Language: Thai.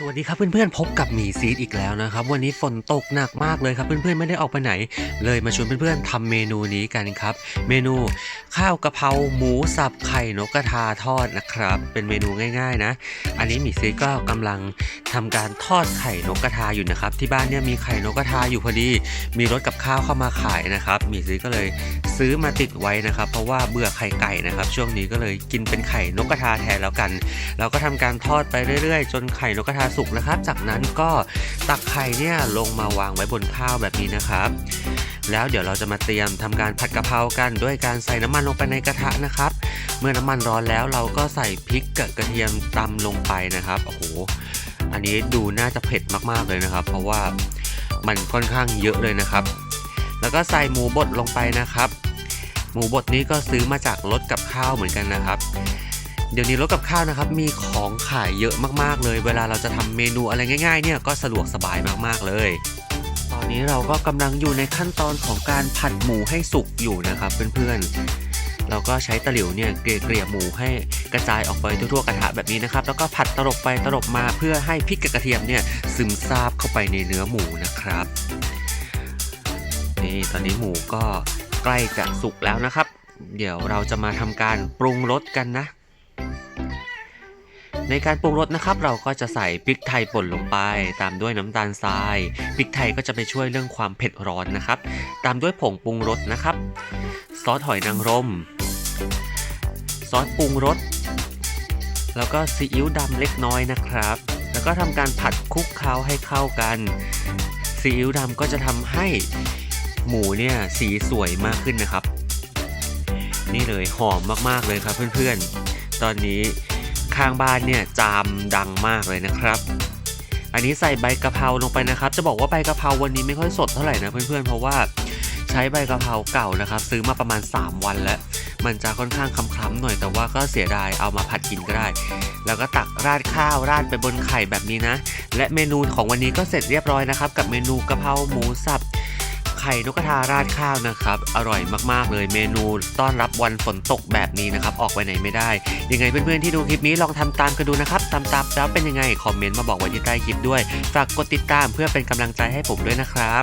สวัสดีครับเพื่อนๆพบกับหมีซีดอีกแล้วนะครับ วันนี้ฝนตกหนักมากเลยครับ เพื่อนๆไม่ได้ออกไปไหน เลยมาชวนเพื่อนๆทำเมนูนี้กันครับ เมนูข้าวกะเพราหมูสับไข่นกกระทาทอดนะครับ เป็นเมนูง่าย ๆ นะ อันนี้หมีซีดก็กำลังทำการทอดไข่นกกระทาอยู่นะครับ ที่บ้านเนี่ยมีไข่นกกระทาอยู่พอดี มีรถกับข้าวเข้ามาขายนะครับมีซีดก็เลยซื้อมาติดไว้นะครับ เพราะว่าเบื่อไข่ไก่นะครับ ช่วงนี้ก็เลยกินเป็นไข่นกกระทาแทนแล้วกัน เราก็ทำการทอดไปเรื่อยๆ จนไข่นกกระทาสุกนะครับ จากนั้นก็ตักไข่เนี่ยลงมาวางไว้บนข้าวแบบนี้นะครับแล้วเดี๋ยวเราจะมาเตรียมทำการผัดกะเพรากันด้วยการใส่น้ำมันลงไปในกระทะนะครับ เมื่อน้ำมันร้อนแล้วเราก็ใส่พริกกับกระเทียมตำลงไปนะครับโอ้โห อันนี้ดูน่าจะเผ็ดมากๆเลยนะครับ เพราะว่ามันค่อนข้างเยอะเลยนะครับ แล้วก็ใส่หมูบดลงไปนะครับ หมูบดนี้ก็ซื้อมาจากรถกับข้าวเหมือนกันนะครับ เดี๋ยวนี้รถกับข้าวนะครับ มีของขายเยอะมากๆเลย เวลาเราจะทำเมนูอะไรง่ายๆ เนี่ยก็สะดวกสบายมากๆเลย ตอนนี้เราก็กำลังอยู่ในขั้นตอนของการผัดหมูให้สุกอยู่นะครับ เพื่อนๆ เราก็ใช้ตะหลิวเนี่ยเกลี่ยหมูให้กระจายออกไปทั่วๆกระทะแบบนี้นะครับ แล้วก็ผัดตลบไปตลบมาเพื่อให้พริกกับกระเทียมเนี่ยซึมซาบเข้าไปในเนื้อหมูนะครับนี่ตอนนี้หมูก็ใกล้จะสุกแล้วนะครับ เดี๋ยวเราจะมาทำการปรุงรสกันนะ ในการปรุงรสนะครับ เราก็จะใส่พริกไทยป่นลงไป ตามด้วยน้ำตาลทรายพริกไทยก็จะไปช่วยเรื่องความเผ็ดร้อนนะครับ ตามด้วยผงปรุงรสนะครับ ซอสหอยนางรม ซอสปรุงรส แล้วก็ซีอิ๊วดำเล็กน้อยนะครับ แล้วก็ทำการผัดคลุกเคล้าให้เข้ากันซีอิ๊วดำก็จะทำให้หมูเนี่ยสีสวยมากขึ้นนะครับ นี่เลยหอมมากๆเลยครับเพื่อนๆ ตอนนี้ข้างบ้านเนี่ยจามดังมากเลยนะครับอันนี้ใส่ใบกะเพราลงไปนะครับ จะบอกว่าใบกะเพราวันนี้ไม่ค่อยสดเท่าไหร่นะเพื่อนๆ เพราะว่าใช้ใบกะเพราเก่านะครับ ซื้อมาประมาณ 3 วันแล้ว มันจะค่อนข้างคล้ำๆหน่อยแต่ว่าก็เสียดายเอามาผัดกินก็ได้ แล้วก็ตักราดข้าวราดไปบนไข่แบบนี้นะ และเมนูของวันนี้ก็เสร็จเรียบร้อยนะครับ กับเมนูกะเพราหมูสับไข่นกกระทาราดข้าวนะครับ อร่อยมากๆเลยเมนูต้อนรับวันฝนตกแบบนี้นะครับ ออกไปไหนไม่ได้ ยังไงเพื่อนๆที่ดูคลิปนี้ลองทำตามกันดูนะครับทำตามแล้วเป็นยังไง คอมเมนต์มาบอกไว้ที่ใต้คลิปด้วย ฝากกดติดตามเพื่อเป็นกำลังใจให้ผมด้วยนะครับ